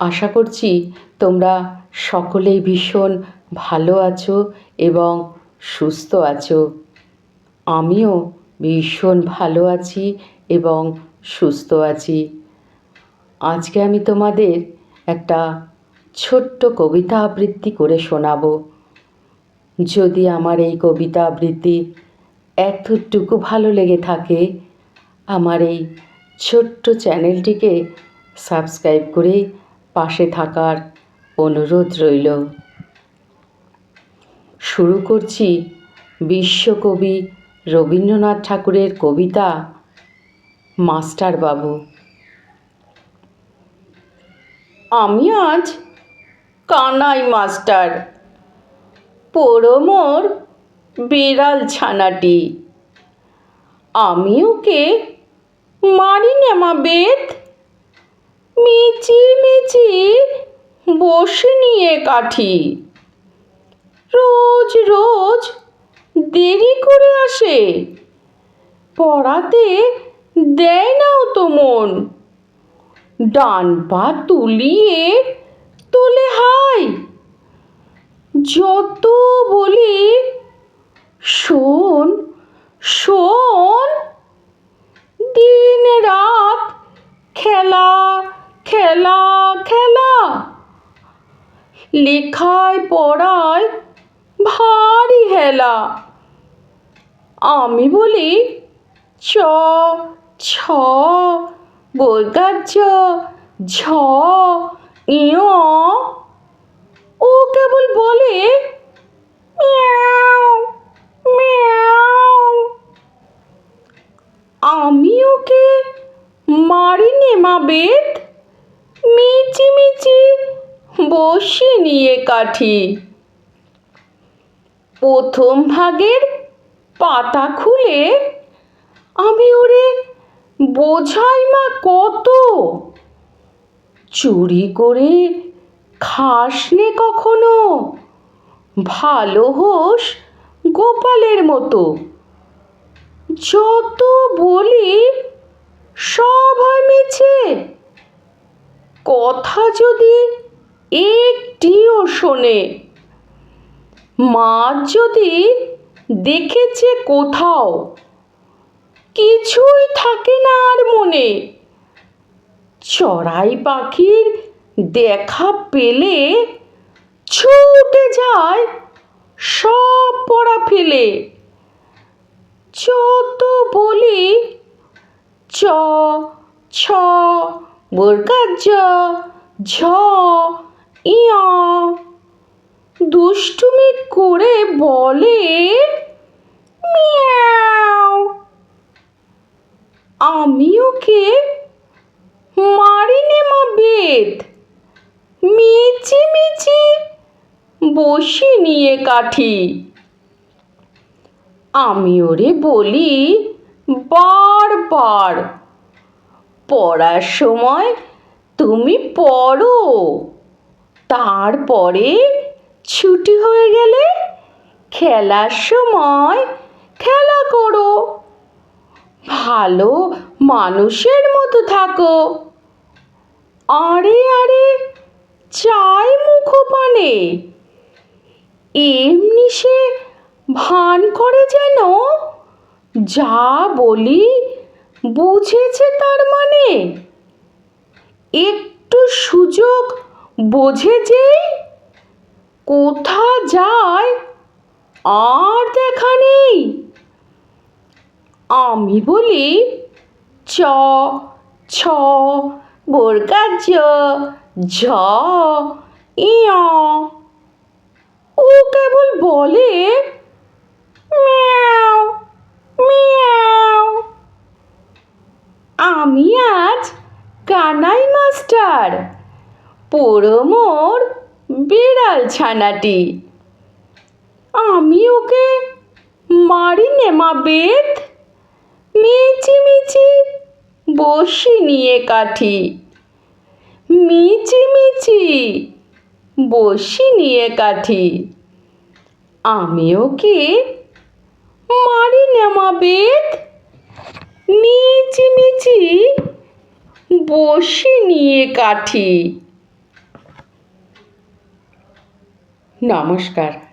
আশা করছি তোমরা সকলেই ভীষণ ভালো আছো এবং সুস্থ আছো। আমিও ভীষণ ভালো আছি এবং সুস্থ আছি। আজকে আমি তোমাদের একটা ছোট্ট কবিতা আবৃত্তি করে শোনাবো। যদি আমার এই কবিতা আবৃত্তি এতটুকু ভালো লেগে থাকে, আমার এই ছোট্ট চ্যানেলটিকে সাবস্ক্রাইব করে পাশে থাকার অনুরোধ রইল। শুরু করছি বিশ্বকবি রবীন্দ্রনাথ ঠাকুরের কবিতা মাস্টারবাবু। আমি আজ কানাই মাস্টার পোড়ো মোর বিড়াল ছানাটি। আমি ওকে মারি নেমা বেত মিচি মিচি বসে নিয়ে কাঠি। রোজ রোজ দেরি করে আসে। পড়াতে দেয় নাও তো মন। ডান পা তুলিয়ে তোলে হাই। যত বলি শোন শোন খেলা খেলা। লেখায়, পড়ায় ভারী হেলা। আমি বলি চ ছ বর্গার জ ঝ, ইয়। ও কেবল বলে আমি ওকে মারি নেমা বেত মিচি মিচি বসে নিয়ে কাঠি। প্রথম ভাগের পাতা খুলে আমি ওরে বোঝাই মা কত? চুরি করে খাস নে কখনো? ভালো হোস গোপালের মতো। যত বলি সব হয় মিছে। কথা যদি একটিও শোনে। মা যদি দেখেছে কোথাও, কিছুই থাকে না আর মনে। চড়াই পাখির দেখা পেলে ছুটে যায় সব পড়া ফেলে। যত বলি চ, ছ বোরকার ঝ দুষ্টুমি করে বলে মিয়াও। আমি ওকে মারি নেমা বেত মিচি মিচি বসি নিয়ে কাঠি। আমি ওরে বলি বারবার পড়ার সময় তুমি পড়ো। তারপরে ছুটি হয়ে গেলে খেলার সময় খেলা করো। ভালো মানুষের মতো থাকো। আরে আরে, চাই মুখপানে। এমনি সে ভান করে যেন, যা বলি বুঝেছে তার মানে। একটু সুযোগ বোঝে যেই কোথা যায়, আর দেখা নেই। আমি বলি, চ, ছ বোরকার জ ঝ, ইয়। ও কেবল বলে, মিয়াও মিয়াও। আমি আজ কানাই মাস্টার। পোড়ো মোর বিড়াল ছানাটি। আমি ওকে মারি নেমা বেত মিচি মিচি বসি নিয়ে কাঠি। মিচি মিচি বসি নিয়ে কাঠি। আমি ওকে মারি নেমা বেত মিচি মিচি বসি নিয়ে কাঠি। নমস্কার।